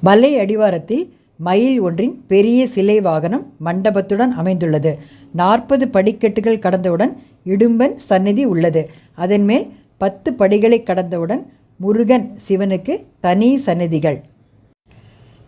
மலை அடிவாரத்தில் மயில் ஒன்றின் பெரிய சிலை வாகனம் மண்டபத்துடன் அமைந்துள்ளது. நாற்பது படிக்கட்டுகள் கடந்தவுடன் இடும்பன் சந்நிதி உள்ளது. அதன் மேல் பத்து படிகளை கடந்தவுடன் முருகன் சிவனுக்கு தனி சந்நிதிகள்.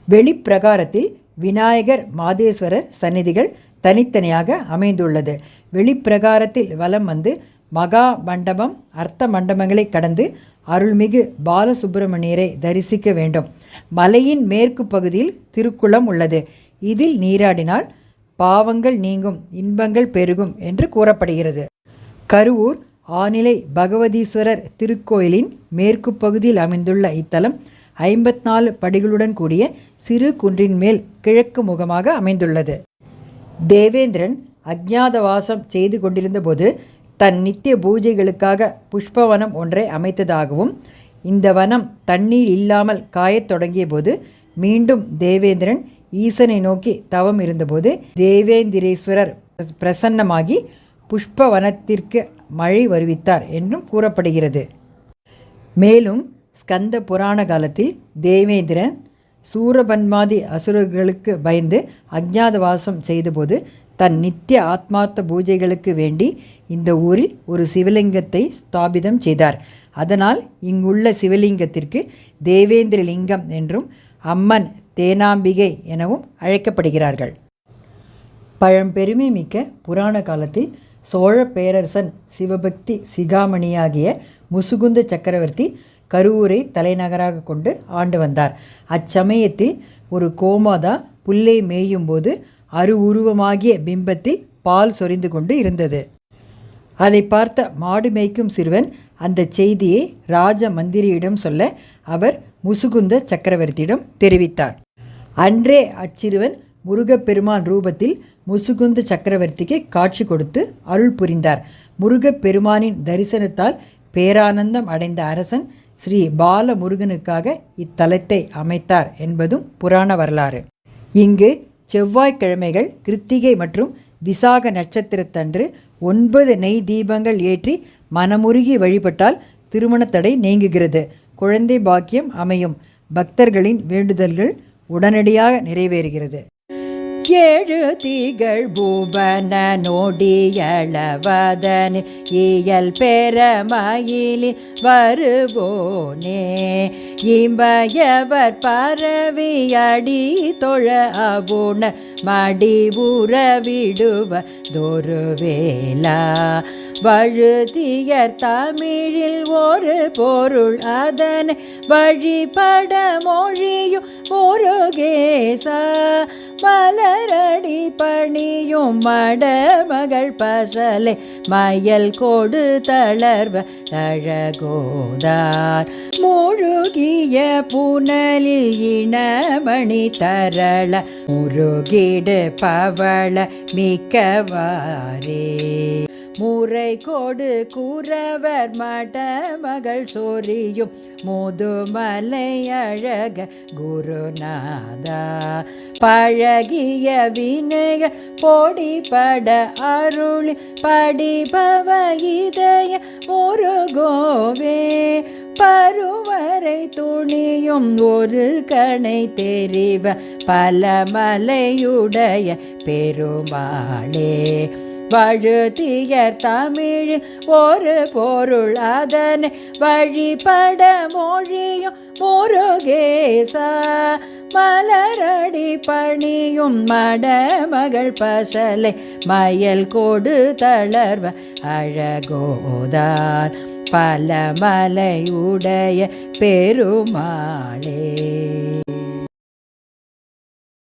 வெளிப்பிரகாரத்தில் விநாயகர் மாதேஸ்வரர் சந்நிதிகள் தனித்தனியாக அமைந்துள்ளது. வெளிப்பிரகாரத்தில் வலம் வந்து மகா மண்டபம் அர்த்த மண்டபங்களை கடந்து அருள்மிகு பாலசுப்பிரமணியரை தரிசிக்க வேண்டும். மலையின் மேற்கு பகுதியில் திருக்குளம் உள்ளது. இதில் நீராடினால் பாவங்கள் நீங்கும் இன்பங்கள் பெருகும் என்று கூறப்படுகிறது. கருவூர் ஆநிலை பகவதீஸ்வரர் திருக்கோயிலின் மேற்கு பகுதியில் அமைந்துள்ள இத்தலம் ஐம்பத்நாலு படிகளுடன் கூடிய சிறு குன்றின் மேல் கிழக்கு முகமாக அமைந்துள்ளது. தேவேந்திரன் அஜ்ஞாதவாசம் செய்து கொண்டிருந்தபோது தன் நித்திய பூஜைகளுக்காக புஷ்பவனம் ஒன்றை அமைத்ததாகவும் இந்த வனம் தண்ணீர் இல்லாமல் காயத் தொடங்கிய போது மீண்டும் தேவேந்திரன் ஈசனை நோக்கி தவம் இருந்தபோது தேவேந்திரேஸ்வரர் பிரசன்னமாகி புஷ்பவனத்திற்கு மழை வருவித்தார் என்றும் கூறப்படுகிறது. மேலும் ஸ்கந்த புராண காலத்தில் தேவேந்திரன் சூரபன்மாதி அசுரர்களுக்கு பயந்து அஜ்ஞாதவாசம் செய்தபோது தன் நித்திய ஆத்மார்த்த பூஜைகளுக்கு வேண்டி இந்த ஊரில் ஒரு சிவலிங்கத்தை ஸ்தாபிதம் செய்தார். அதனால் இங்குள்ள சிவலிங்கத்திற்கு தேவேந்திரலிங்கம் என்றும் அம்மன் தேனாம்பிகை எனவும் அழைக்கப்படுகிறார்கள். பழம்பெருமை மிக்க புராண காலத்தில் சோழ பேரரசன் சிவபக்தி சிகாமணியாகிய முசுகுந்த சக்கரவர்த்தி கருவூரை தலைநகராக கொண்டு ஆண்டு வந்தார். அச்சமயத்தில் ஒரு கோமாதா புல்லை மேயும்போது அரு உருவமாகிய பிம்பத்தில் பால் சொரிந்து கொண்டு இருந்தது. அதை பார்த்த மாடு மேய்க்கும் சிறுவன் அந்த செய்தியை ராஜ மந்திரியிடம் சொல்ல அவர் முசுகுந்த சக்கரவர்த்தியிடம் தெரிவித்தார். அன்றே அச்சிறுவன் முருகப்பெருமான் ரூபத்தில் முசுகுந்த சக்கரவர்த்திக்கு காட்சி கொடுத்து அருள் புரிந்தார். முருகப்பெருமானின் தரிசனத்தால் பேரானந்தம் அடைந்த அரசன் ஸ்ரீ பாலமுருகனுக்காக இத்தலத்தை அமைத்தார் என்பதும் புராண வரலாறு. இங்கு செவ்வாய்க்கிழமைகள் கிருத்திகை மற்றும் விசாக நட்சத்திரத்தன்று ஒன்பது நெய் தீபங்கள் ஏற்றி மனமுருகி வழிபட்டால் திருமணத்தடை நீங்குகிறது. குழந்தை பாக்கியம் அமையும். பக்தர்களின் வேண்டுதல்கள் உடனடியாக நிறைவேறுகிறது. ஏழு தீகள் பூவன நொடியளவதன் இயல் பெறமயிலில் வருவோனே. இம்பயவர் பரவி அடி தொழ அபுண மடி உறவிடுவ தொரு வழுதியர் தமிழில் ஒரு பொருள் அதன் வழிபட மொழியும் முருகேசா. மலரடி பணியும் மடமகள் பசலை மயல் கொடு தளர்வ தழகோதார். முழுகிய புனலில் இனமணி தரள முருகிடு பவள மிக்கவாரே முறை கோடு கூறவர் மட மகள் சோரியும் முதுமலை அழக குருநாதா. பழகிய வினைகள் பொடிபட அருளி படிபவ இதய முருகோவே. பருவரை துணியும் ஒரு கணை தெரிவ பல மலையுடைய பெருமாளே. வழுதியர் தமிழில் ஒரு பொருள் அதனை வழிபட மொழியும் முருகேசா. மலரடி பணியும் மடமகள் பசலை மயல் கொடு தளர்வ அழகோதார். பல மலையுடைய பெருமாளே.